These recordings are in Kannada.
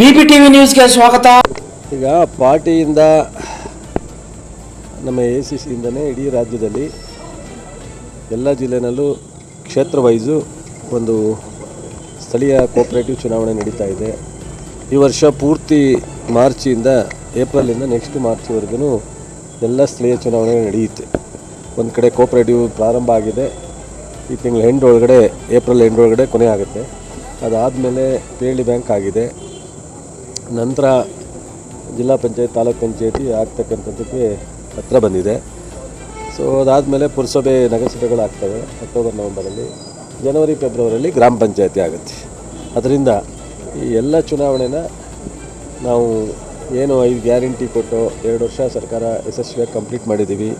ಬಿಬಿಟಿವಿ ನ್ಯೂಸ್ಗೆ ಸ್ವಾಗತ. ಈಗ ಪಾರ್ಟಿಯಿಂದ ನಮ್ಮ ಎ ಸಿ ಸಿಯಿಂದನೇ ಇಡೀ ರಾಜ್ಯದಲ್ಲಿ ಎಲ್ಲ ಜಿಲ್ಲೆನಲ್ಲೂ ಕ್ಷೇತ್ರ ವೈಸು ಒಂದು ಸ್ಥಳೀಯ ಕೋಪರೇಟಿವ್ ಚುನಾವಣೆ ನಡೀತಾ ಇದೆ. ಈ ವರ್ಷ ಪೂರ್ತಿ ಮಾರ್ಚಿಂದ ಏಪ್ರಿಲಿಂದ ನೆಕ್ಸ್ಟ್ ಮಾರ್ಚ್ವರೆಗೂ ಎಲ್ಲ ಸ್ಥಳೀಯ ಚುನಾವಣೆ ನಡೆಯುತ್ತೆ. ಒಂದು ಕಡೆ ಕೋಪರೇಟಿವ್ ಪ್ರಾರಂಭ ಆಗಿದೆ. ಈ ತಿಂಗಳ ಎಂಡ್ ಒಳಗಡೆ, ಏಪ್ರಿಲ್ ಎಂಡ್ ಒಳಗಡೆ ಕೊನೆ ಆಗುತ್ತೆ. ಅದಾದಮೇಲೆ ಪೇಳಿ ಬ್ಯಾಂಕ್ ಆಗಿದೆ. ನಂತರ ಜಿಲ್ಲಾ ಪಂಚಾಯತ್, ತಾಲೂಕ್ ಪಂಚಾಯತಿ ಆಗ್ತಕ್ಕಂಥದ್ದಕ್ಕೆ ಹತ್ರ ಬಂದಿದೆ. ಸೊ ಅದಾದಮೇಲೆ ಪುರಸಭೆ ನಗರಸಭೆಗಳು ಆಗ್ತವೆ. ಅಕ್ಟೋಬರ್ ನವಂಬರಲ್ಲಿ ಜನವರಿ ಫೆಬ್ರವರಿಯಲ್ಲಿ ಗ್ರಾಮ ಪಂಚಾಯತಿ ಆಗುತ್ತೆ. ಅದರಿಂದ ಈ ಎಲ್ಲ ಚುನಾವಣೆನ ನಾವು ಏನು ಐದು ಗ್ಯಾರಂಟಿ ಕೊಟ್ಟು ಎರಡು ವರ್ಷ ಸರ್ಕಾರ ಯಶಸ್ವಿಯಾಗಿ ಕಂಪ್ಲೀಟ್ ಮಾಡಿದ್ದೀವಿ.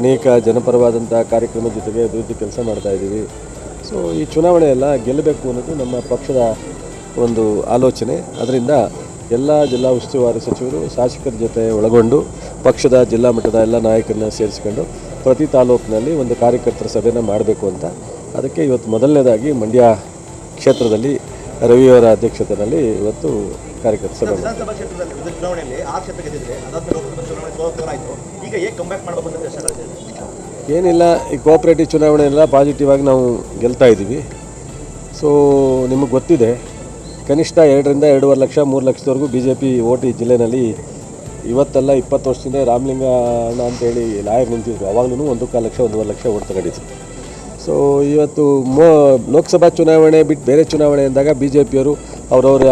ಅನೇಕ ಜನಪರವಾದಂಥ ಕಾರ್ಯಕ್ರಮದ ಜೊತೆಗೆ ಅಭಿವೃದ್ಧಿ ಕೆಲಸ ಮಾಡ್ತಾ ಇದ್ದೀವಿ. ಸೊ ಈ ಚುನಾವಣೆ ಎಲ್ಲ ಗೆಲ್ಲಬೇಕು ಅನ್ನೋದು ನಮ್ಮ ಪಕ್ಷದ ಒಂದು ಆಲೋಚನೆ. ಅದರಿಂದ ಎಲ್ಲ ಜಿಲ್ಲಾ ಉಸ್ತುವಾರಿ ಸಚಿವರು ಶಾಸಕರ ಜೊತೆ ಒಳಗೊಂಡು ಪಕ್ಷದ ಜಿಲ್ಲಾ ಮಟ್ಟದ ಎಲ್ಲ ನಾಯಕರನ್ನ ಸೇರಿಸಿಕೊಂಡು ಪ್ರತಿ ತಾಲೂಕಿನಲ್ಲಿ ಒಂದು ಕಾರ್ಯಕರ್ತರ ಸಭೆನ ಮಾಡಬೇಕು ಅಂತ. ಅದಕ್ಕೆ ಇವತ್ತು ಮೊದಲನೇದಾಗಿ ಮಂಡ್ಯ ಕ್ಷೇತ್ರದಲ್ಲಿ ರವಿಯವರ ಅಧ್ಯಕ್ಷತೆಯಲ್ಲಿ ಇವತ್ತು ಕಾರ್ಯಕರ್ತರ ಸಭೆ ಏನಿಲ್ಲ ಈ ಕೋಆಪರೇಟಿವ್ ಚುನಾವಣೆ ಎಲ್ಲ ಪಾಸಿಟಿವ್ ಆಗಿ ನಾವು ಗೆಲ್ತಾ ಇದ್ದೀವಿ. ಸೊ ನಿಮಗೆ ಗೊತ್ತಿದೆ ಕನಿಷ್ಠ ಎರಡರಿಂದ ಎರಡೂವರೆ ಲಕ್ಷ, ಮೂರು ಲಕ್ಷದವರೆಗೂ ಬಿ ಜೆ ಪಿ ಓಟ್ ಈ ಜಿಲ್ಲೆನಲ್ಲಿ ಇವತ್ತೆಲ್ಲ ಇಪ್ಪತ್ತು ವರ್ಷದಿಂದ ರಾಮಲಿಂಗ ಅಣ್ಣ ಅಂತೇಳಿ ಲಾಯರ್ ನಿಂತಿದ್ರು. ಅವಾಗಲೂ ಒಂದು ಕಾಲು ಲಕ್ಷ, ಒಂದೂವರೆ ಲಕ್ಷ ಓಟ್ ತಗೊಂಡಿದ್ರು. ಸೊ ಇವತ್ತು ಮೋ, ಲೋಕಸಭಾ ಚುನಾವಣೆ ಬಿಟ್ಟು ಬೇರೆ ಚುನಾವಣೆ ಅಂದಾಗ ಬಿ ಜೆ ಪಿಯವರು ಅವರವರ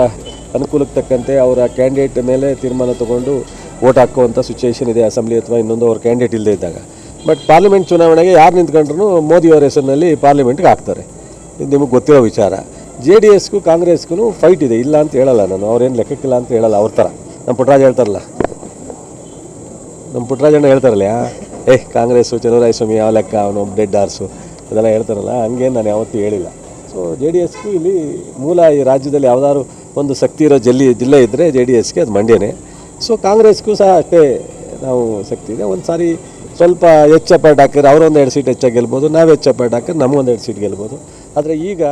ಅನುಕೂಲಕ್ಕೆ ತಕ್ಕಂತೆ ಅವರ ಕ್ಯಾಂಡಿಡೇಟ್ ಮೇಲೆ ತೀರ್ಮಾನ ತಗೊಂಡು ವೋಟ್ ಹಾಕುವಂಥ ಸಿಚುವೇಷನ್ ಇದೆ ಅಸೆಂಬ್ಲಿ ಅಥವಾ ಇನ್ನೊಂದು ಅವ್ರ ಕ್ಯಾಂಡಿಡೇಟ್ ಇಲ್ಲದೆ ಇದ್ದಾಗ. ಬಟ್ ಪಾರ್ಲಿಮೆಂಟ್ ಚುನಾವಣೆಗೆ ಯಾರು ನಿಂತ್ಕೊಂಡ್ರು ಮೋದಿಯವರ ಹೆಸರಿನಲ್ಲಿ ಪಾರ್ಲಿಮೆಂಟ್ಗೆ ಹಾಕ್ತಾರೆ. ಇದು ನಿಮಗೆ ಗೊತ್ತಿರೋ ವಿಚಾರ. ಜೆ ಡಿ ಎಸ್ಗೂ ಕಾಂಗ್ರೆಸ್ಗೂ ಫೈಟ್ ಇದೆ. ಇಲ್ಲ ಅಂತ ಹೇಳಲ್ಲ ನಾನು. ಅವ್ರೇನು ಲೆಕ್ಕಕ್ಕಿಲ್ಲ ಅಂತ ಹೇಳಲ್ಲ. ಅವ್ರ ಥರ. ನಮ್ಮ ಪುಟ್ಟರಾಜ್ ಹೇಳ್ತಾರಲ್ಲ. ನಮ್ಮ ಪುಟ್ಟರಾಜಣ್ಣ ಹೇಳ್ತಾರಲ್ಲ ಏ, ಕಾಂಗ್ರೆಸ್ಸು ಚಲುವರಾಯಸ್ವಾಮಿ ಯಾವ ಲೆಕ್ಕ? ಅವನು ಡೆಡ್ ಆರ್ಸು ಅದೆಲ್ಲ ಹೇಳ್ತಾರಲ್ಲ. ಹಂಗೇನು ನಾನು ಯಾವತ್ತೂ ಹೇಳಿಲ್ಲ. ಸೊ ಜೆ ಡಿ ಎಸ್ಗೂ ಇಲ್ಲಿ ಮೂಲ ಈ ರಾಜ್ಯದಲ್ಲಿ ಯಾವುದಾದ್ರು ಒಂದು ಶಕ್ತಿ ಇರೋ ಜಲ್ಲಿ, ಜಿಲ್ಲೆ ಇದ್ದರೆ ಜೆ ಡಿ ಎಸ್ಗೆ ಅದು ಮಂಡ್ಯನೇ. ಸೊ ಕಾಂಗ್ರೆಸ್ಗೂ ಸಹ ಅಷ್ಟೇ ನಾವು ಶಕ್ತಿ ಇದೆ. ಒಂದು ಸಾರಿ ಸ್ವಲ್ಪ ಹೆಚ್ಚಪ್ಪಾಟ್ ಹಾಕಿದ್ರೆ ಅವರೊಂದು ಎರಡು ಸೀಟ್ ಹೆಚ್ಚಾಗಿ ಗೆಲ್ಬೋದು. ನಾವು ಹೆಚ್ಚಪ್ಪಾಟ್ ಹಾಕಿದ್ರೆ ನಮಗೊಂದು ಎರಡು ಸೀಟ್ ಗೆಲ್ಬೋದು. ಆದರೆ ಈಗ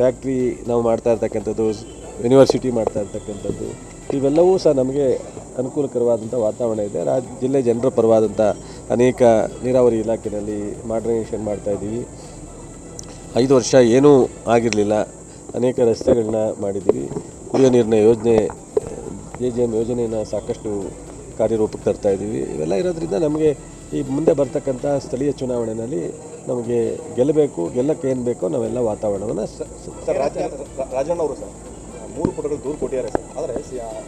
ಫ್ಯಾಕ್ಟ್ರಿ ನಾವು ಮಾಡ್ತಾ ಇರ್ತಕ್ಕಂಥದ್ದು ಯೂನಿವರ್ಸಿಟಿ ಮಾಡ್ತಾ ಇರ್ತಕ್ಕಂಥದ್ದು, ಇವೆಲ್ಲವೂ ಸಹ ನಮಗೆ ಅನುಕೂಲಕರವಾದಂಥ ವಾತಾವರಣ ಇದೆ. ರಾಜ್, ಜಿಲ್ಲೆ ಜನರ ಪರವಾದಂಥ ಅನೇಕ ನೀರಾವರಿ ಇಲಾಖೆಯಲ್ಲಿ ಮಾಡ್ರನೇಷನ್ ಮಾಡ್ತಾ ಇದ್ದೀವಿ. ಐದು ವರ್ಷ ಏನೂ ಆಗಿರಲಿಲ್ಲ. ಅನೇಕ ರಸ್ತೆಗಳನ್ನ ಮಾಡಿದ್ದೀವಿ. ಕುಡಿಯೋ ನೀರಿನ ಯೋಜನೆ, ಜೆ ಜೆ ಎಂ ಯೋಜನೆಯನ್ನು ಸಾಕಷ್ಟು ಕಾರ್ಯರೂಪಕ್ಕೆ ತರ್ತಾ ಇದ್ದೀವಿ. ಇವೆಲ್ಲ ಇರೋದ್ರಿಂದ ನಮಗೆ ಈ ಮುಂದೆ ಬರ್ತಕ್ಕಂಥ ಸ್ಥಳೀಯ ಚುನಾವಣೆಯಲ್ಲಿ ನಮಗೆ ಗೆಲ್ಲಬೇಕು ಗೆಲ್ಲಕ್ಕೆ ಏನು ಬೇಕೋ ನಾವೆಲ್ಲ ವಾತಾವರಣವನ್ನು ಸರ್ ರಾಜಣ್ಣ ಅವರು ಸರ್ ಮೂರು ಪುಟಗಳು ದೂರು ಕೊಟ್ಟಿದ್ದಾರೆ ಸರ್. ಆದರೆ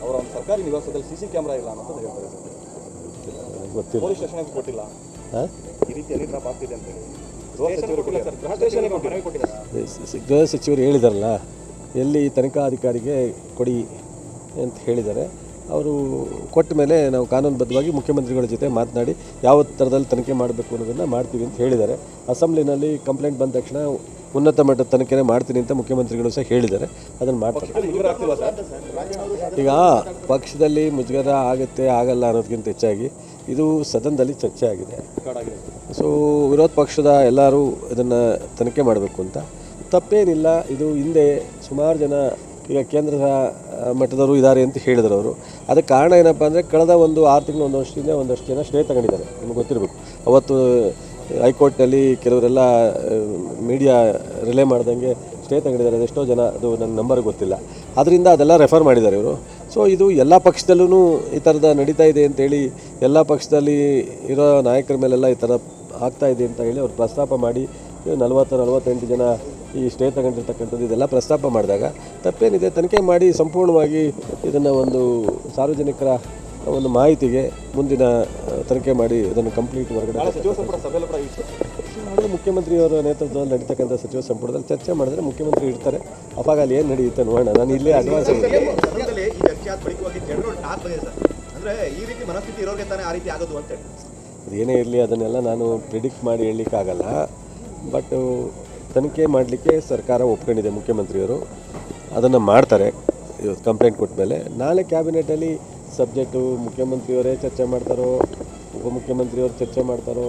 ಅವರ ಒಂದು ಸರ್ಕಾರಿ ನಿವಾಸದಲ್ಲಿ ಸಿ ಸಿ ಕ್ಯಾಮ್ರಾ ಇಲ್ಲ ಅನ್ನೋದು ಹೇಳ್ತಾರೆ ಸರ್. ಗೊತ್ತಿಲ್ಲ. ಪೊಲೀಸ್ ಸ್ಟೇಷನ್ಗೆ ಕೊಟ್ಟಿಲ್ಲ. ಹಾಂ? ಈ ರೀತಿ ಎಲ್ಲಿ ಡ್ರಾಪ್ ಆಗ್ತಿದೆ ಅಂತ ಹೇಳಿ. ಗೃಹ ಸಚಿವರು ಹೇಳಿದಾರಲ್ಲ ಎಲ್ಲಿ ತನಿಖಾಧಿಕಾರಿಗೆ ಕೊಡಿ ಅಂತ ಹೇಳಿದ್ದಾರೆ. ಅವರು ಕೊಟ್ಟ ಮೇಲೆ ನಾವು ಕಾನೂನುಬದ್ಧವಾಗಿ ಮುಖ್ಯಮಂತ್ರಿಗಳ ಜೊತೆ ಮಾತನಾಡಿ ಯಾವ ಥರದಲ್ಲಿ ತನಿಖೆ ಮಾಡಬೇಕು ಅನ್ನೋದನ್ನು ಮಾಡ್ತೀವಿ ಅಂತ ಹೇಳಿದ್ದಾರೆ. ಅಸೆಂಬ್ಲಿನಲ್ಲಿ ಕಂಪ್ಲೇಂಟ್ ಬಂದ ತಕ್ಷಣ ಉನ್ನತ ಮಟ್ಟದ ತನಿಖೆನೇ ಮಾಡ್ತೀನಿ ಅಂತ ಮುಖ್ಯಮಂತ್ರಿಗಳು ಸಹ ಹೇಳಿದ್ದಾರೆ. ಅದನ್ನು ಮಾಡ್ತಾರೆ. ಈಗ ಪಕ್ಷದಲ್ಲಿ ಮುಜುಗರ ಆಗುತ್ತೆ, ಆಗಲ್ಲ ಅನ್ನೋದಕ್ಕಿಂತ ಹೆಚ್ಚಾಗಿ ಇದು ಸದನದಲ್ಲಿ ಚರ್ಚೆ ಆಗಿದೆ. ಸೊ ವಿರೋಧ ಪಕ್ಷದ ಎಲ್ಲರೂ ಇದನ್ನು ತನಿಖೆ ಮಾಡಬೇಕು ಅಂತ. ತಪ್ಪೇನಿಲ್ಲ. ಇದು ಹಿಂದೆ ಸುಮಾರು ಜನ ಈಗ ಕೇಂದ್ರ ಮಟ್ಟದವರು ಇದ್ದಾರೆ ಅಂತ ಹೇಳಿದರು ಅವರು. ಅದಕ್ಕೆ ಕಾರಣ ಏನಪ್ಪ ಅಂದರೆ ಕಳೆದ ಒಂದು ಆರು ತಿಂಗಳು, ಒಂದು ವರ್ಷದಿಂದ ಒಂದಷ್ಟು ಜನ ಸ್ಟೇ ತಗೊಂಡಿದ್ದಾರೆ, ನಿಮ್ಗೆ ಗೊತ್ತಿರಬೇಕು. ಅವತ್ತು ಹೈಕೋರ್ಟ್ನಲ್ಲಿ ಕೆಲವರೆಲ್ಲ ಮೀಡಿಯಾ ರಿಲೇ ಮಾಡ್ದಂಗೆ ಸ್ಟೇ ತಗೊಂಡಿದ್ದಾರೆ, ಅದೆಷ್ಟೋ ಜನ, ಅದು ನನ್ನ ನಂಬರ್ ಗೊತ್ತಿಲ್ಲ. ಅದರಿಂದ ಅದೆಲ್ಲ ರೆಫರ್ ಮಾಡಿದ್ದಾರೆ ಇವರು. ಸೊ, ಇದು ಎಲ್ಲ ಪಕ್ಷದಲ್ಲೂ ಈ ಥರದ ನಡೀತಾ ಇದೆ ಅಂತೇಳಿ ಎಲ್ಲ ಪಕ್ಷದಲ್ಲಿ ಇರೋ ನಾಯಕರ ಮೇಲೆಲ್ಲ ಈ ಥರ ಆಗ್ತಾ ಇದೆ ಅಂತ ಹೇಳಿ ಅವ್ರು ಪ್ರಸ್ತಾಪ ಮಾಡಿ, ನಲವತ್ತು ನಲವತ್ತೆಂಟು ಜನ ಈ ಸ್ಟೇ ತಗೊಂಡಿರ್ತಕ್ಕಂಥದ್ದು ಇದೆಲ್ಲ ಪ್ರಸ್ತಾಪ ಮಾಡಿದಾಗ ತಪ್ಪೇನಿದೆ ತನಿಖೆ ಮಾಡಿ ಸಂಪೂರ್ಣವಾಗಿ ಇದನ್ನು ಒಂದು ಸಾರ್ವಜನಿಕರ ಒಂದು ಮಾಹಿತಿಗೆ ಮುಂದಿನ ತನಿಖೆ ಮಾಡಿ ಅದನ್ನು ಕಂಪ್ಲೀಟ್ ಹೊರಗಡೆ ಆದರೆ ಮುಖ್ಯಮಂತ್ರಿಯವರ ನೇತೃತ್ವದಲ್ಲಿ ನಡೀತಕ್ಕಂಥ ಸಚಿವ ಸಂಪುಟದಲ್ಲಿ ಚರ್ಚೆ ಮಾಡಿದ್ರೆ ಮುಖ್ಯಮಂತ್ರಿ ಇರ್ತಾರೆ. ಅವಾಗ ಅಲ್ಲಿ ಏನು ನಡೆಯುತ್ತೆ ನೋಡೋಣ. ನಾನು ಇಲ್ಲೇ ಅಡ್ವಾನ್ಸ್ ಈ ಅಂದ್ರೆ ರೀತಿ ಮನಸ್ಥಿತಿ ಇರೋರಿಗೆ ತಾನೇ ಆ ರೀತಿ ಆಗೋದು ಅಂತ ಹೇಳಿ. ಅದೇನೇ ಇರಲಿ ಅದನ್ನೆಲ್ಲ ನಾನು ಪ್ರಿಡಿಕ್ಟ್ ಮಾಡಿ ಹೇಳಲಿಕ್ಕಾಗಲ್ಲ. ಬಟ್ ತನಿಖೆ ಮಾಡಲಿಕ್ಕೆ ಸರ್ಕಾರ ಒಪ್ಕೊಂಡಿದೆ ಮುಖ್ಯಮಂತ್ರಿಯವರು. ಅದನ್ನು ಮಾಡ್ತಾರೆ ಇವತ್ತು ಕಂಪ್ಲೇಂಟ್ ಕೊಟ್ಟ ಮೇಲೆ ನಾಳೆ ಕ್ಯಾಬಿನೆಟಲ್ಲಿ ಸಬ್ಜೆಕ್ಟು ಮುಖ್ಯಮಂತ್ರಿಯವರೇ ಚರ್ಚೆ ಮಾಡ್ತಾರೋ ಉಪಮುಖ್ಯಮಂತ್ರಿಯವರು ಚರ್ಚೆ ಮಾಡ್ತಾರೋ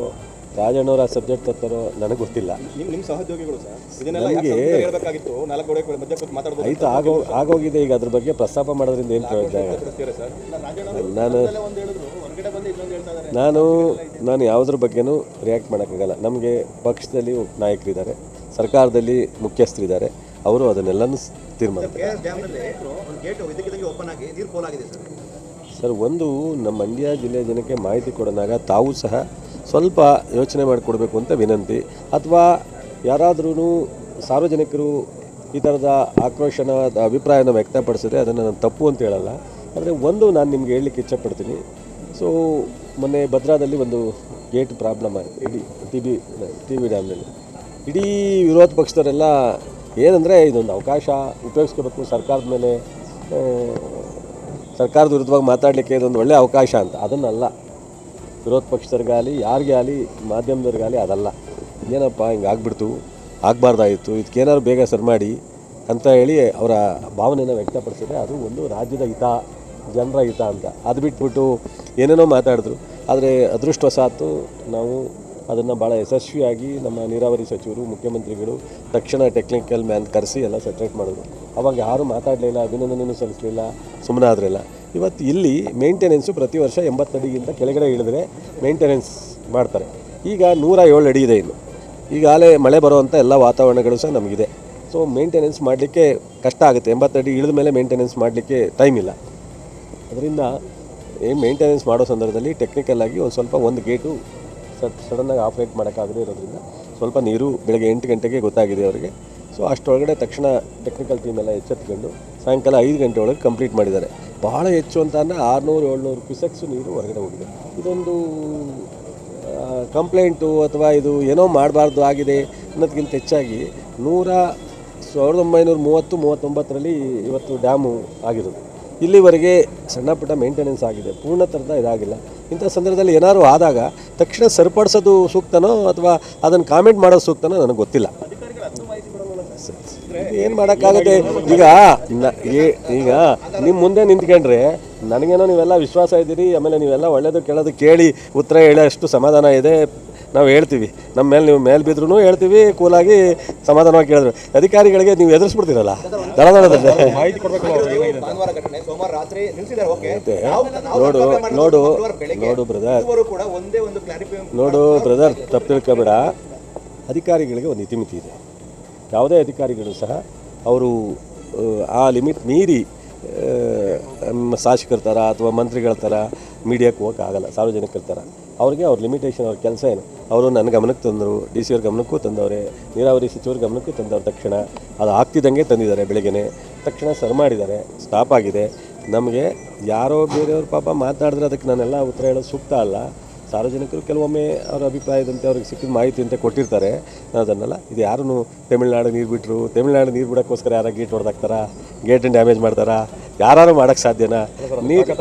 ರಾಜಣ್ಣವ್ರ ಸಬ್ಜೆಕ್ಟ್ ತರ್ತಾರೋ ನನಗೆ ಗೊತ್ತಿಲ್ಲ. ನೀವು ನಿಮ್ಮ ಸಹೋದ್ಯೋಗಿಗಳು ಸರ್ ಆಯ್ತು ಆಗೋ ಆಗೋಗಿದೆ ಈಗ ಅದ್ರ ಬಗ್ಗೆ ಪ್ರಸ್ತಾಪ ಮಾಡೋದ್ರಿಂದ ಏನು ಪ್ರಯೋಜನ? ನಾನು ನಾನು ನಾನು ಯಾವುದ್ರ ಬಗ್ಗೆನೂ ರಿಯಾಕ್ಟ್ ಮಾಡೋಕ್ಕಾಗಲ್ಲ. ನಮಗೆ ಪಕ್ಷದಲ್ಲಿ ನಾಯಕರಿದ್ದಾರೆ. ಸರ್ಕಾರದಲ್ಲಿ ಮುಖ್ಯಸ್ಥರಿದ್ದಾರೆ. ಅವರು ಅದನ್ನೆಲ್ಲನೂ ತೀರ್ಮಾನ ಸರ್? ಒಂದು ನಮ್ಮ ಮಂಡ್ಯ ಜಿಲ್ಲೆಯ ಜನಕ್ಕೆ ಮಾಹಿತಿ ಕೊಡೋದಾಗ ತಾವು ಸಹ ಸ್ವಲ್ಪ ಯೋಚನೆ ಮಾಡಿಕೊಡ್ಬೇಕು ಅಂತ ವಿನಂತಿ. ಅಥವಾ ಯಾರಾದ್ರೂ ಸಾರ್ವಜನಿಕರು ಈ ಥರದ ಆಕ್ರೋಶನ ಅಭಿಪ್ರಾಯನ ವ್ಯಕ್ತಪಡಿಸಿದ್ರೆ ಅದನ್ನು ನಾನು ತಪ್ಪು ಅಂತ ಹೇಳಲ್ಲ. ಆದರೆ ಒಂದು ನಾನು ನಿಮ್ಗೆ ಹೇಳಲಿಕ್ಕೆ ಇಚ್ಛಪಡ್ತೀನಿ. ಸೊ ಮೊನ್ನೆ ಭದ್ರಾದಲ್ಲಿ ಒಂದು ಗೇಟ್ ಪ್ರಾಬ್ಲಮ್ ಆಗಿದೆ. ಇಡೀ ಟಿ ಬಿ ಟಿ ವಿ ಡ್ಯಾಮ್ನಲ್ಲಿ ಇಡೀ ವಿರೋಧ ಪಕ್ಷದವರೆಲ್ಲ ಏನಂದರೆ ಇದೊಂದು ಅವಕಾಶ, ಉಪಯೋಗಿಸ್ಕೋಬೇಕು ಸರ್ಕಾರದ ಮೇಲೆ ಸರ್ಕಾರದ ವಿರುದ್ಧವಾಗಿ ಮಾತಾಡಲಿಕ್ಕೆ ಇದೊಂದು ಒಳ್ಳೆಯ ಅವಕಾಶ ಅಂತ. ಅದನ್ನಲ್ಲ. ವಿರೋಧ ಪಕ್ಷದವ್ರಿಗಾಗಲಿ, ಯಾರಿಗೆ ಆಗಲಿ, ಮಾಧ್ಯಮದವ್ರಿಗಾಗಲಿ ಅದಲ್ಲ. ಏನಪ್ಪ ಹಿಂಗೆ ಆಗ್ಬಿಡ್ತು ಆಗಬಾರ್ದಾಯಿತು ಇದಕ್ಕೇನಾದ್ರು ಬೇಗ ಸರಿ ಮಾಡಿ ಅಂತ ಹೇಳಿ ಅವರ ಭಾವನೆಯನ್ನು ವ್ಯಕ್ತಪಡಿಸಿದ್ರೆ ಅದು ಒಂದು ರಾಜ್ಯದ ಹಿತ, ಜನರ ಹಿತ ಅಂತ. ಅದು ಬಿಟ್ಬಿಟ್ಟು ಏನೇನೋ ಮಾತಾಡಿದ್ರು. ಆದರೆ ಅದೃಷ್ಟವಶಾತ್ತು ನಾವು ಅದನ್ನು ಭಾಳ ಯಶಸ್ವಿಯಾಗಿ ನಮ್ಮ ನೀರಾವರಿ ಸಚಿವರು, ಮುಖ್ಯಮಂತ್ರಿಗಳು, ತಕ್ಷಣ ಟೆಕ್ನಿಕಲ್ ಮ್ಯಾನ್ ಕರೆಸಿ ಎಲ್ಲ ಸೆಟ್ರೇಟ್ ಮಾಡಿದ್ರು. ಅವಾಗ ಯಾರೂ ಮಾತಾಡಲಿಲ್ಲ ಅಭಿನಂದನೆಯೂ ಸಲ್ಲಿಸಲಿಲ್ಲ ಸುಮ್ಮನೆ ಆದ್ರಲ್ಲ. ಇವತ್ತು ಇಲ್ಲಿ ಮೇಂಟೆನೆನ್ಸು ಪ್ರತಿ ವರ್ಷ ಎಂಬತ್ತು ಅಡಿಗಿಂತ ಕೆಳಗಡೆ ಇಳಿದ್ರೆ ಮೇಂಟೆನೆನ್ಸ್ ಮಾಡ್ತಾರೆ. ಈಗ ನೂರ ಏಳು ಅಡಿ ಇದೆ ಇನ್ನು. ಈಗಾಗಲೇ ಮಳೆ ಬರುವಂಥ ಎಲ್ಲ ವಾತಾವರಣಗಳು ಸಹ ನಮಗಿದೆ. ಸೊ ಮೇಂಟೆನೆನ್ಸ್ ಮಾಡಲಿಕ್ಕೆ ಕಷ್ಟ ಆಗುತ್ತೆ. ಎಂಬತ್ತು ಅಡಿ ಇಳಿದ ಮೇಲೆ ಮೇಂಟೆನೆನ್ಸ್ ಮಾಡಲಿಕ್ಕೆ ಟೈಮ್ ಇಲ್ಲ. ಅದರಿಂದ ಮೇಂಟೆನೆನ್ಸ್ ಮಾಡೋ ಸಂದರ್ಭದಲ್ಲಿ ಟೆಕ್ನಿಕಲ್ ಆಗಿ ಒಂದು ಸ್ವಲ್ಪ ಒಂದು ಗೇಟು ಸಡನ್ನಾಗಿ ಆಪ್ರೇಟ್ ಮಾಡೋಕ್ಕಾಗದೇ ಇರೋದ್ರಿಂದ ಸ್ವಲ್ಪ ನೀರು ಬೆಳಗ್ಗೆ ಎಂಟು ಗಂಟೆಗೆ ಗೊತ್ತಾಗಿದೆ ಅವರಿಗೆ. ಸೊ ಅಷ್ಟರೊಳಗಡೆ ತಕ್ಷಣ ಟೆಕ್ನಿಕಲ್ ಟೀಮ್ ಎಲ್ಲ ಎಚ್ಚೆತ್ಕೊಂಡು ಸಾಯಂಕಾಲ ಐದು ಗಂಟೆ ಒಳಗೆ ಕಂಪ್ಲೀಟ್ ಮಾಡಿದ್ದಾರೆ. ಭಾಳ ಹೆಚ್ಚು ಅಂತ ಅಂದರೆ ಆರುನೂರು, ಏಳ್ನೂರು ಕ್ಯೂಸೆಕ್ಸು ನೀರು ಹೊರಗಡೆ ಹೋಗಿದೆ. ಇದೊಂದು ಕಂಪ್ಲೇಂಟು ಅಥವಾ ಇದು ಏನೋ ಮಾಡಬಾರ್ದು ಆಗಿದೆ ಅನ್ನೋದಕ್ಕಿಂತ ಹೆಚ್ಚಾಗಿ ನೂರ, ಸಾವಿರದ ಒಂಬೈನೂರ ಮೂವತ್ತು, ಮೂವತ್ತೊಂಬತ್ತರಲ್ಲಿ ಇವತ್ತು ಡ್ಯಾಮು ಆಗಿರೋದು. ಇಲ್ಲಿವರೆಗೆ ಸಣ್ಣ ಪುಟ್ಟ ಮೇಂಟೆನೆನ್ಸ್ ಆಗಿದೆ. ಪೂರ್ಣ ಥರದ ಇದಾಗಿಲ್ಲ. ಇಂಥ ಸಂದರ್ಭದಲ್ಲಿ ಏನಾದರೂ ಆದಾಗ ತಕ್ಷಣ ಸರಿಪಡಿಸೋದು ಸೂಕ್ತನೋ ಅಥವಾ ಅದನ್ನು ಕಾಮೆಂಟ್ ಮಾಡೋದು ಸೂಕ್ತನೋ ನನಗೆ ಗೊತ್ತಿಲ್ಲ. ಏನು ಮಾಡೋಕ್ಕಾಗುತ್ತೆ? ಈಗ ಈಗ ನಿಮ್ಮ ಮುಂದೆ ನಿಂತ್ಕೊಂಡ್ರೆ ನನಗೇನೋ ನೀವೆಲ್ಲ ವಿಶ್ವಾಸ ಇದ್ದೀರಿ, ಆಮೇಲೆ ನೀವೆಲ್ಲ ಒಳ್ಳೇದು ಕೇಳೋದು ಕೇಳಿ ಉತ್ತರ ಹೇಳೋ ಅಷ್ಟು ಸಮಾಧಾನ ಇದೆ. ನಾವು ಹೇಳ್ತೀವಿ. ನಮ್ಮ ಮೇಲೆ ನೀವು ಮೇಲೆ ಬಿದ್ರೂ ಹೇಳ್ತೀವಿ ಕೂಲಾಗಿ ಸಮಾಧಾನವಾಗಿ ಕೇಳಿದ್ರು ಅಧಿಕಾರಿಗಳಿಗೆ ನೀವು ಎದುರಿಸ್ಬಿಡ್ತೀರಲ್ಲ? ದಳ ದಳದಲ್ಲಿ. ಮಾಹಿತಿ ಕೊಡಬೇಕು ಭಾನುವಾರ ಘಟನೆ ಸೋಮವಾರ ರಾತ್ರಿ ನಿಲ್ಸಿದ್ದಾರೆ ಓಕೆ. ನೋಡು ನೋಡು ನೋಡು ಬ್ರದರ್ ಇದುವರೆಗೂ ಕೂಡ ಒಂದೇ ಒಂದು ಕ್ಲಾರಿಫೈ ನೋಡು ಬ್ರದರ್ ತಪ್ಪು ತಿಳ್ಕೊಬೇಡ. ಅಧಿಕಾರಿಗಳಿಗೆ ಒಂದು ಇತಿಮಿತಿ ಇದೆ. ಯಾವುದೇ ಅಧಿಕಾರಿಗಳು ಸಹ ಅವರು ಆ ಲಿಮಿಟ್ ಮೀರಿ ಶಾಸಕರ ಥರ ಅಥವಾ ಮಂತ್ರಿಗಳ ಥರ ಮೀಡಿಯಾಕ್ಕೆ ಹೋಗೋಕ್ಕಾಗಲ್ಲ ಸಾರ್ವಜನಿಕರ ಥರ. ಅವ್ರಿಗೆ ಅವ್ರ ಲಿಮಿಟೇಷನ್ ಅವ್ರ ಕೆಲಸ ಏನು? ಅವರು ನನ್ನ ಗಮನಕ್ಕೆ ತಂದರು ಡಿ ಸಿ ಅವ್ರ ಗಮನಕ್ಕೂ ತಂದವರೆ, ನೀರಾವರಿ ಸಚಿವರ ಗಮನಕ್ಕೂ ತಂದವ್ರು ತಕ್ಷಣ. ಅದು ಆಗ್ತಿದ್ದಂಗೆ ತಂದಿದ್ದಾರೆ ಬೆಳಗ್ಗೆ ತಕ್ಷಣ ಸರ್ ಮಾಡಿದ್ದಾರೆ ಸ್ಟಾಪ್ ಆಗಿದೆ. ನಮಗೆ ಯಾರೋ ಬೇರೆಯವ್ರ ಪಾಪ ಮಾತನಾಡಿದ್ರೆ ಅದಕ್ಕೆ ನಾನೆಲ್ಲ ಉತ್ತರ ಹೇಳೋದು ಸೂಕ್ತ ಅಲ್ಲ. ಸಾರ್ವಜನಿಕರು ಕೆಲವೊಮ್ಮೆ ಅವರ ಅಭಿಪ್ರಾಯದಂತೆ ಅವ್ರಿಗೆ ಸಿಕ್ಕಿದ ಮಾಹಿತಿ ಅಂತ ಕೊಟ್ಟಿರ್ತಾರೆ. ನಾನು ಅದನ್ನೆಲ್ಲ, ಇದು ಯಾರೂ ತಮಿಳ್ನಾಡು ನೀರು ಬಿಟ್ಟರು ತಮಿಳ್ನಾಡು ನೀರು ಬಿಡೋಕ್ಕೋಸ್ಕರ ಯಾರ ಗೇಟ್ ಹೊಡೆದಾಕ್ತಾರ? ಗೇಟನ್ನು ಡ್ಯಾಮೇಜ್ ಮಾಡ್ತಾರಾ? ಯಾರು ಮಾಡಕ್ಕೆ ಸಾಧ್ಯನಾ? ನೀರು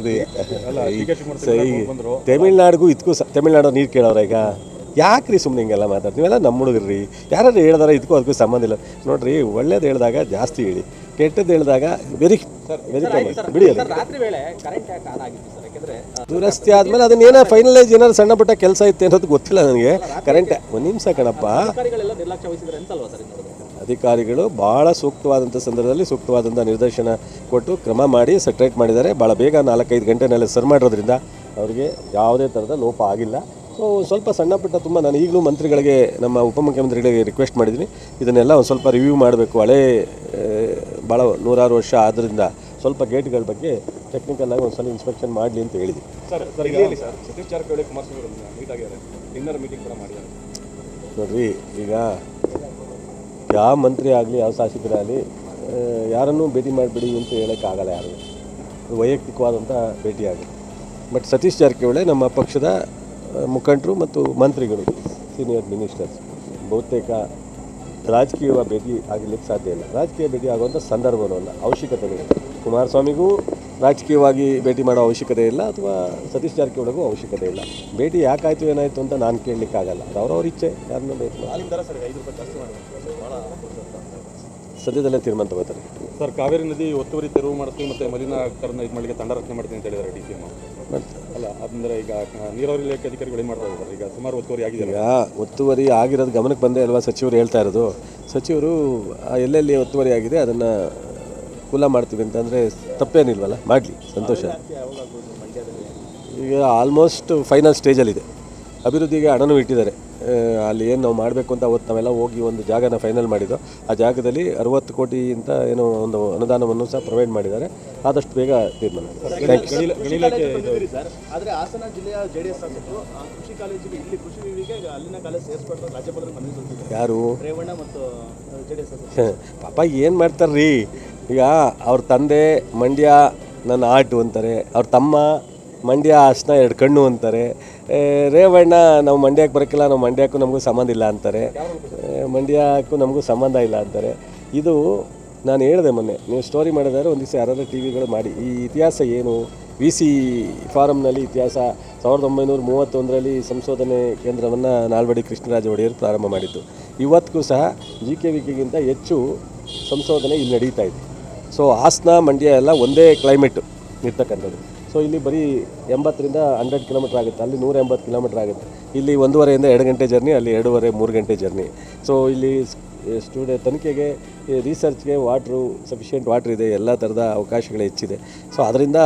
ಇದು ತಮಿಳ್ನಾಡಿಗೂ ಇದಕ್ಕೂ ಸ ತಮಿಳ್ನಾಡು ನೀರು ಕೇಳೋರ ಈಗ? ಯಾಕ್ರಿ ಸುಮ್ಮನೆ ಹಿಂಗೆಲ್ಲ ಮಾತಾಡ್ತೀವಿ ನೀವೆಲ್ಲ ನಮ್ಮ ಹುಡುಗ್ರಿ ಯಾರಾದ್ರೂ ಹೇಳ್ದಾರ ಇದಕ್ಕೂ ಅದಕ್ಕೂ ಸಂಬಂಧ ಇಲ್ಲ. ನೋಡ್ರಿ ಒಳ್ಳೇದು ಹೇಳಿದಾಗ ಜಾಸ್ತಿ ಹೇಳಿ. ಕೆಟ್ಟದ್ದು ಹೇಳಿದಾಗ ವೆರಿ ವೆರಿ ಕಮ್ಮಿ. ಬಿಡಿ ದುರಸ್ತಿ ಆದಮೇಲೆ ಅದನ್ನ ಏನೋ ಫೈನಲೈಸ್ ಏನಾದ್ರು ಸಣ್ಣ ಪುಟ್ಟ ಕೆಲಸ ಇತ್ತು ಅನ್ನೋದು ಗೊತ್ತಿಲ್ಲ ನನಗೆ. ಕರೆಂಟ್ ಒಂದು ನಿಮಿಷ ಕಣಪ್ಪ. ಅಧಿಕಾರಿಗಳು ಭಾಳ ಸೂಕ್ತವಾದಂಥ ಸಂದರ್ಭದಲ್ಲಿ ಸೂಕ್ತವಾದಂಥ ನಿರ್ದೇಶನ ಕೊಟ್ಟು ಕ್ರಮ ಮಾಡಿ ಸೆಟ್ರೇಟ್ ಮಾಡಿದ್ದಾರೆ. ಭಾಳ ಬೇಗ ನಾಲ್ಕೈದು ಗಂಟೆನಲ್ಲಿ ಸರ್ ಮಾಡಿರೋದ್ರಿಂದ ಅವರಿಗೆ ಯಾವುದೇ ಥರದ ಲೋಪ ಆಗಿಲ್ಲ. ಸೊ ಸ್ವಲ್ಪ ಸಣ್ಣ ಪುಟ್ಟ ತುಂಬ ನಾನು ಈಗಲೂ ಮಂತ್ರಿಗಳಿಗೆ ನಮ್ಮ ಉಪಮುಖ್ಯಮಂತ್ರಿಗಳಿಗೆ ರಿಕ್ವೆಸ್ಟ್ ಮಾಡಿದ್ದೀನಿ. ಇದನ್ನೆಲ್ಲ ಒಂದು ಸ್ವಲ್ಪ ರಿವ್ಯೂ ಮಾಡಬೇಕು. ಹಳೆ ಭಾಳ ನೂರಾರು ವರ್ಷ ಆದ್ದರಿಂದ ಸ್ವಲ್ಪ ಗೇಟ್ಗಳ ಬಗ್ಗೆ ಟೆಕ್ನಿಕಲ್ ಆಗಿ ಒಂದ್ಸಲ ಇನ್ಸ್ಪೆಕ್ಷನ್ ಮಾಡಲಿ ಅಂತ ಹೇಳಿದ್ವಿ ಸರ್ ಸರ್ ಇಲ್ಲಿ ಸರ್. ಸತೀಶ್ ಜಾರಕಿಹೊಳಿ ಕುಮಾರಸ್ವಾಮಿ ಅವರು ಮೀಟ್ ಆಗಿದ್ದಾರೆ ಡಿನ್ನರ್ ಮೀಟಿಂಗ್ ಕೂಡ ಮಾಡಿದ್ದಾರೆ. ನೋಡ್ರಿ ಈಗ ಯಾವ ಮಂತ್ರಿ ಆಗಲಿ, ಯಾವ ಶಾಸಕರಾಗಲಿ ಯಾರನ್ನೂ ಭೇಟಿ ಮಾಡಿಬಿಡಿ ಅಂತ ಹೇಳೋಕ್ಕಾಗಲ್ಲ ಯಾರು. ವೈಯಕ್ತಿಕವಾದಂಥ ಭೇಟಿ ಆಗುತ್ತೆ ಬಟ್ ಸತೀಶ್ ಜಾರಕಿಹೊಳಿ ನಮ್ಮ ಪಕ್ಷದ ಮುಖಂಡರು ಮತ್ತು ಮಂತ್ರಿಗಳು, ಸೀನಿಯರ್ ಮಿನಿಸ್ಟರ್ಸ್, ಬಹುತೇಕ ರಾಜಕೀಯ ಭೇಟಿ ಆಗಲಿಕ್ಕೆ ಸಾಧ್ಯ ಇಲ್ಲ. ರಾಜಕೀಯ ಭೇಟಿ ಆಗುವಂಥ ಸಂದರ್ಭವೂ ಅಲ್ಲ ಅವಶ್ಯಕತೆ ಇಲ್ಲ. ಕುಮಾರಸ್ವಾಮಿಗೂ ರಾಜಕೀಯವಾಗಿ ಭೇಟಿ ಮಾಡೋ ಅವಶ್ಯಕತೆ ಇಲ್ಲ, ಅಥವಾ ಸತೀಶ್ ಜಾರಕಿಹೊಳಿಗೂ ಅವಶ್ಯಕತೆ ಇಲ್ಲ. ಭೇಟಿ ಯಾಕಾಯಿತು ಏನಾಯಿತು ಅಂತ ನಾನು ಕೇಳಲಿಕ್ಕಾಗಲ್ಲ. ಅದು ಅವರವ್ರ ಇಚ್ಛೆ, ಯಾರನ್ನೂ ಭೇಟಿ ಮಾಡಿ ಸದ್ಯದಲ್ಲೇ ತೀರ್ಮಾನ ತಗೋತಾರೆ. ಸರ್ ಕಾವೇರಿ ನದಿ ಒತ್ತುವರಿ ತೆರವು ಮಾಡ್ತೀವಿ ಮತ್ತೆ ಮಲಿನಾಕರಣ ಇದು ಮಾಡಲಿಕ್ಕೆ ತಂಡ ರಚನೆ ಮಾಡ್ತೀನಿ ಅಂತ ಹೇಳಿದ್ದಾರೆ ಡಿ ಸಿ ಎಂ ಅಲ್ಲ ಅಂದ್ರೆ ಈಗ ನೀರಾವರಿ ಇಲಾಖೆ ಅಧಿಕಾರಿಗಳು ಏನು ಮಾಡ್ತಾ ಇದ್ದಾರೆ? ಈಗ ಸುಮಾರು ಒತ್ತುವರಿ ಆಗಿದೆ ಈಗ ಒತ್ತುವರಿ ಆಗಿರೋದು ಗಮನಕ್ಕೆ ಬಂದೇ ಅಲ್ವಾ ಸಚಿವರು ಹೇಳ್ತಾ ಇರೋದು? ಸಚಿವರು ಆ ಎಲ್ಲೆಲ್ಲಿ ಒತ್ತುವರಿ ಆಗಿದೆ ಅದನ್ನು ಕುಲ ಮಾಡ್ತೀವಿ ಅಂತಂದರೆ ತಪ್ಪೇನಿಲ್ವಲ್ಲ ಮಾಡಲಿ ಸಂತೋಷ. ಈಗ ಆಲ್ಮೋಸ್ಟ್ ಫೈನಲ್ ಸ್ಟೇಜಲ್ಲಿದೆ ಅಭಿವೃದ್ಧಿಗೆ ಹಣನೂ ಇಟ್ಟಿದ್ದಾರೆ. ಅಲ್ಲಿ ಏನು ನಾವು ಮಾಡಬೇಕು ಅಂತ ಅವತ್ತು ನಾವೆಲ್ಲ ಹೋಗಿ ಒಂದು ಜಾಗನ ಫೈನಲ್ ಮಾಡಿದ್ದು. ಆ ಜಾಗದಲ್ಲಿ ಅರವತ್ತು ಕೋಟಿ ಅಂತ ಏನೋ ಒಂದು ಅನುದಾನವನ್ನು ಸಹ ಪ್ರೊವೈಡ್ ಮಾಡಿದ್ದಾರೆ. ಆದಷ್ಟು ಬೇಗ ತೀರ್ಮಾನ ಥ್ಯಾಂಕ್ ಯು ಇದು ಸರ್. ಆದರೆ ಹಾಸನ ಜಿಲ್ಲೆಯ ಜೆ ಡಿ ಎಸ್ ಶಾಸಕರು ಆ ಕೃಷಿ ಕಾಲೇಜಿಗೆ ಇಲ್ಲಿ ಕೃಷಿ ವಿವಿಗೆ ಅಲ್ಲಿನ ಕಾಲೇಜ್ ಸೇರಿಸ್ಬಿಟ್ಟು ರಾಜ್ಯಪಾಲರು ಮನವಿ ಸಲ್ಲಿಸಿದ್ದಾರೆ. ಯಾರು? ರೇವಣ್ಣ ಮತ್ತು ಜೆ ಡಿ ಎಸ್ ಶಾಸಕರು ಪಾಪ ಏನು ಮಾಡ್ತಾರ್ರಿ? ಈಗ ಅವ್ರ ತಂದೆ ಮಂಡ್ಯ ನನ್ನ ಆಟು ಅಂತಾರೆ. ಅವ್ರ ತಮ್ಮ ಮಂಡ್ಯ ಹಾಸನ ಎರಡು ಕಣ್ಣು ಅಂತಾರೆ. ರೇವಣ್ಣ ನಾವು ಮಂಡ್ಯಕ್ಕೆ ಬರೋಕ್ಕಿಲ್ಲ, ನಾವು ಮಂಡ್ಯಕ್ಕೂ ನಮಗೂ ಸಂಬಂಧ ಇಲ್ಲ ಅಂತಾರೆ. ಮಂಡ್ಯಕ್ಕೂ ನಮಗೂ ಸಂಬಂಧ ಇಲ್ಲ ಅಂತಾರೆ. ಇದು ನಾನು ಹೇಳಿದೆ ಮೊನ್ನೆ, ನೀವು ಸ್ಟೋರಿ ಮಾಡಿದರೆ ಒಂದು ದಿವಸ ಯಾರಾದರೂ ಟಿ ವಿಗಳು ಮಾಡಿ. ಈ ಇತಿಹಾಸ ಏನು? ವಿ ಸಿ ಫಾರಮ್ನಲ್ಲಿ ಇತಿಹಾಸ ಸಾವಿರದ ಒಂಬೈನೂರ ಮೂವತ್ತೊಂದರಲ್ಲಿ ಸಂಶೋಧನೆ ಕೇಂದ್ರವನ್ನು ನಾಲ್ವಡಿ ಕೃಷ್ಣರಾಜ ಒಡೆಯರು ಪ್ರಾರಂಭ ಮಾಡಿದ್ದು. ಇವತ್ತಿಗೂ ಸಹ ಜಿ ಕೆ ವಿ ಕೆಗಿಂತ ಹೆಚ್ಚು ಸಂಶೋಧನೆ ಇಲ್ಲಿ ನಡೀತಾ ಇದೆ. ಸೊ ಹಾಸನ, ಮಂಡ್ಯ ಎಲ್ಲ ಒಂದೇ ಕ್ಲೈಮೇಟು ಇರ್ತಕ್ಕಂಥದ್ದು. ಸೊ ಇಲ್ಲಿ ಬರೀ ಎಂಬತ್ತರಿಂದ ಹಂಡ್ರೆಡ್ ಕಿಲೋಮೀಟ್ರ್ ಆಗುತ್ತೆ. ಅಲ್ಲಿ ನೂರ ಎಂಬತ್ತು ಕಿಲೋಮೀಟ್ರ್ ಆಗುತ್ತೆ. ಇಲ್ಲಿ ಒಂದೂವರೆಯಿಂದ ಎರಡು ಗಂಟೆ ಜರ್ನಿ, ಅಲ್ಲಿ ಎರಡೂವರೆ, ಮೂರು ಗಂಟೆ ಜರ್ನಿ. ಸೊ ಇಲ್ಲಿ ಸ್ಟೂಡೆ ತನಿಖೆಗೆ ರಿಸರ್ಚ್ಗೆ ವಾಟ್ರು ಸಫಿಷಿಯೆಂಟ್ ವಾಟ್ರ್ ಇದೆ. ಎಲ್ಲ ಥರದ ಅವಕಾಶಗಳು ಹೆಚ್ಚಿದೆ. ಸೊ ಅದರಿಂದ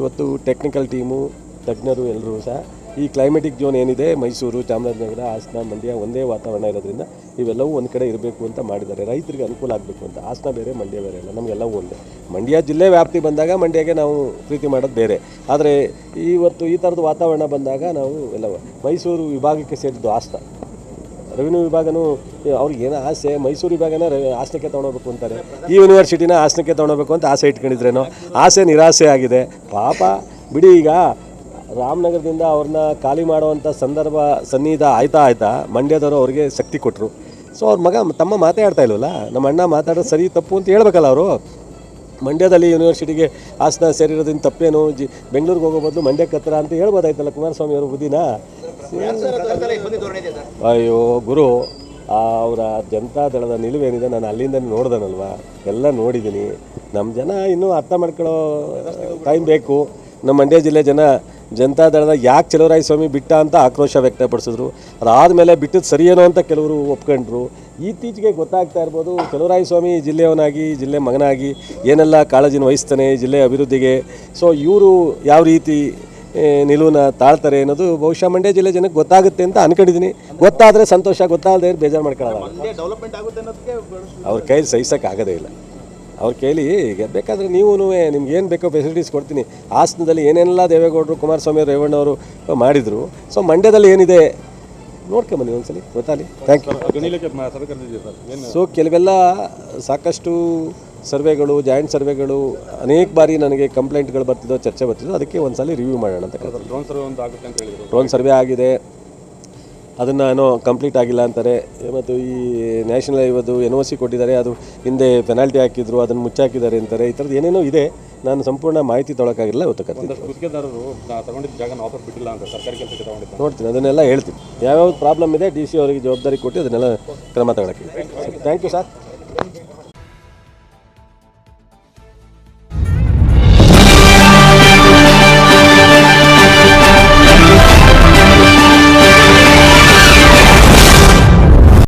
ಇವತ್ತು ಟೆಕ್ನಿಕಲ್ ಟೀಮು ತಜ್ಞರು ಎಲ್ಲರೂ ಸಹ ಈ ಕ್ಲೈಮೆಟಿಕ್ ಝೋನ್ ಏನಿದೆ, ಮೈಸೂರು, ಚಾಮರಾಜನಗರ, ಹಾಸನ, ಮಂಡ್ಯ ಒಂದೇ ವಾತಾವರಣ ಇರೋದ್ರಿಂದ ಇವೆಲ್ಲವೂ ಒಂದು ಕಡೆ ಇರಬೇಕು ಅಂತ ಮಾಡಿದ್ದಾರೆ. ರೈತರಿಗೆ ಅನುಕೂಲ ಆಗಬೇಕು ಅಂತ. ಹಾಸನ ಬೇರೆ, ಮಂಡ್ಯ ಬೇರೆ ಇಲ್ಲ ನಮಗೆಲ್ಲವೂ ಒಂದೇ. ಮಂಡ್ಯ ಜಿಲ್ಲೆ ವ್ಯಾಪ್ತಿ ಬಂದಾಗ ಮಂಡ್ಯಗೆ ನಾವು ಪ್ರೀತಿ ಮಾಡೋದು ಬೇರೆ. ಆದರೆ ಇವತ್ತು ಈ ಥರದ ವಾತಾವರಣ ಬಂದಾಗ ನಾವು ಎಲ್ಲ ಮೈಸೂರು ವಿಭಾಗಕ್ಕೆ ಸೇರಿದ್ದು ಹಾಸನ. ರೆವಿನ್ಯೂ ವಿಭಾಗನೂ, ಅವ್ರಿಗೆ ಏನೋ ಆಸೆ, ಮೈಸೂರು ವಿಭಾಗನ ಹಾಸನಕ್ಕೆ ತೊಗೊಳ್ಬೇಕು ಅಂತಾರೆ. ಈ ಯೂನಿವರ್ಸಿಟಿನ ಹಾಸನಕ್ಕೆ ತೊಗೊಳ್ಬೇಕು ಅಂತ ಆಸೆ ಇಟ್ಕೊಂಡಿದ್ರೇನೋ. ಆಸೆ ನಿರಾಸೆ ಆಗಿದೆ. ಪಾಪ, ಬಿಡಿ ಈಗ ರಾಮನಗರದಿಂದ ಅವ್ರನ್ನ ಖಾಲಿ ಮಾಡುವಂಥ ಸಂದರ್ಭ ಸನ್ನಿಧ ಆಯ್ತಾ ಆಯ್ತಾ ಮಂಡ್ಯದವರು ಅವ್ರಿಗೆ ಶಕ್ತಿ ಕೊಟ್ಟರು ಸೊ ಅವ್ರ ಮಗ ತಮ್ಮ ಮಾತಾಡ್ತಾ ಇಲ್ವಲ್ಲ? ನಮ್ಮ ಅಣ್ಣ ಮಾತಾಡೋದು ಸರಿ ತಪ್ಪು ಅಂತ ಹೇಳ್ಬೇಕಲ್ಲ ಅವರು? ಮಂಡ್ಯದಲ್ಲಿ ಯೂನಿವರ್ಸಿಟಿಗೆ ಹಾಸನ ಸೇರಿರೋದ್ರಿಂದ ತಪ್ಪೇನು? ಜಿ, ಬೆಂಗಳೂರಿಗೆ ಹೋಗೋ ಬದಲು ಮಂಡ್ಯಕ್ಕೆ ಹತ್ರ ಅಂತ ಹೇಳ್ಬೋದಾಯ್ತಲ್ಲ ಕುಮಾರಸ್ವಾಮಿ ಅವರು ಬುದ್ಧಿನ? ಅಯ್ಯೋ, ಗುರು ಅವರ ಜನತಾ ದಳದ ನಿಲುವೇನಿದೆ ನಾನು ಅಲ್ಲಿಂದ ನೋಡ್ದನಲ್ವ? ಎಲ್ಲ ನೋಡಿದ್ದೀನಿ ನಮ್ಮ ಜನ ಇನ್ನೂ ಅರ್ಥ ಮಾಡ್ಕೊಳ್ಳೋ ಟೈಮ್ ಬೇಕು. ನಮ್ಮ ಮಂಡ್ಯ ಜಿಲ್ಲೆ ಜನ ಜನತಾ ದಳದ ಯಾಕೆ ಚಲುವರಾಯ ಸ್ವಾಮಿ ಬಿಟ್ಟ ಅಂತ ಆಕ್ರೋಶ ವ್ಯಕ್ತಪಡಿಸಿದ್ರು. ಅದಾದಮೇಲೆ ಬಿಟ್ಟದ್ದು ಸರಿಯೇನೋ ಅಂತ ಕೆಲವರು ಒಪ್ಕೊಂಡ್ರು. ಇತ್ತೀಚೆಗೆ ಗೊತ್ತಾಗ್ತಾ ಇರ್ಬೋದು ಚಲುವರಾಯ ಸ್ವಾಮಿ ಜಿಲ್ಲೆಯವನಾಗಿ ಜಿಲ್ಲೆ ಮಗನಾಗಿ ಏನೆಲ್ಲ ಕಾಳಜಿನ ವಹಿಸ್ತಾನೆ ಜಿಲ್ಲೆ ಅಭಿವೃದ್ಧಿಗೆ. ಸೊ ಇವರು ಯಾವ ರೀತಿ ನಿಲುವನ್ನ ತಾಳ್ತಾರೆ ಅನ್ನೋದು ಬಹುಶಃ ಮಂಡ್ಯ ಜಿಲ್ಲೆ ಜನಕ್ಕೆ ಗೊತ್ತಾಗುತ್ತೆ ಅಂತ ಅನ್ಕೊಂಡಿದ್ದೀನಿ. ಗೊತ್ತಾದರೆ ಸಂತೋಷ ಗೊತ್ತಾಗದೆ ಬೇಜಾರು ಮಾಡ್ಕೊಳ್ಳೋಲ್ಲ ಅವ್ರ ಕೈ ಸಹಿಸೋಕ್ಕಾಗದೇ ಆಗೋದೇ ಇಲ್ಲ. ಅವ್ರ ಕೇಳಿ ಈಗ ಬೇಕಾದ್ರೆ ನೀವು ನಿಮ್ಗೆ ಏನು ಬೇಕೋ ಫೆಸಿಲಿಟೀಸ್ ಕೊಡ್ತೀನಿ. ಹಾಸನದಲ್ಲಿ ಏನೆಲ್ಲ ದೇವೇಗೌಡರು ಕುಮಾರಸ್ವಾಮಿ ರೇವಣ್ಣವರು ಮಾಡಿದರು. ಸೊ ಮಂಡ್ಯದಲ್ಲಿ ಏನಿದೆ? ನೋಡ್ಕೊಂಬನ್ನಿ ಒಂದ್ಸಲಿ ಗೊತ್ತಾಗಲಿ ಥ್ಯಾಂಕ್ ಯು ಸೊ ಕೆಲವೆಲ್ಲ ಸಾಕಷ್ಟು ಸರ್ವೆಗಳು ಜಾಯಿಂಟ್ ಸರ್ವೆಗಳು ಅನೇಕ ಬಾರಿ ನನಗೆ ಕಂಪ್ಲೇಂಟ್ಗಳು ಬರ್ತಿದ್ದೋ ಚರ್ಚೆ ಬರ್ತಿದ್ದೋ ಅದಕ್ಕೆ ಒಂದ್ಸಲಿ ರಿವ್ಯೂ ಮಾಡೋಣ ಅಂತ ಡ್ರೋನ್ ಸರ್ವೆ ಆಗಿದೆ. ಅದನ್ನು ಏನೋ ಕಂಪ್ಲೀಟ್ ಆಗಿಲ್ಲ ಅಂತಾರೆ. ಮತ್ತು ಈ ನ್ಯಾಷನಲ್ ಇವತ್ತು ಎನ್ ಒ ಸಿ ಕೊಟ್ಟಿದ್ದಾರೆ ಅದು ಹಿಂದೆ ಪೆನಾಲ್ಟಿ ಹಾಕಿದ್ರು ಅದನ್ನು ಮುಚ್ಚಾಕಿದ್ದಾರೆ ಅಂತಾರೆ. ಈ ಥರದ್ದು ಏನೇನೋ ಇದೆ. ನಾನು ಸಂಪೂರ್ಣ ಮಾಹಿತಿ ತೊಳಕಾಗಿಲ್ಲ ಇವತ್ತು ಗುತ್ತಿಗೆದಾರರು ತಗೊಂಡಿದ್ದ ಜಾಗ ಬಿಟ್ಟಿಲ್ಲ ಅಂತ ಸರ್ಕಾರಿ ಕೆಲಸಕ್ಕೆ ತಗೊಂಡಿದ್ದ. ನೋಡ್ತೀನಿ ಅದನ್ನೆಲ್ಲ ಹೇಳ್ತೀನಿ. ಯಾವ್ಯಾವ ಪ್ರಾಬ್ಲಮ್ ಇದೆ ಡಿ ಸಿ ಅವರಿಗೆ ಜವಾಬ್ದಾರಿ ಕೊಟ್ಟು ಅದನ್ನೆಲ್ಲ ಕ್ರಮ ತಗೊಳಕ್ಕೆ. Thank you sir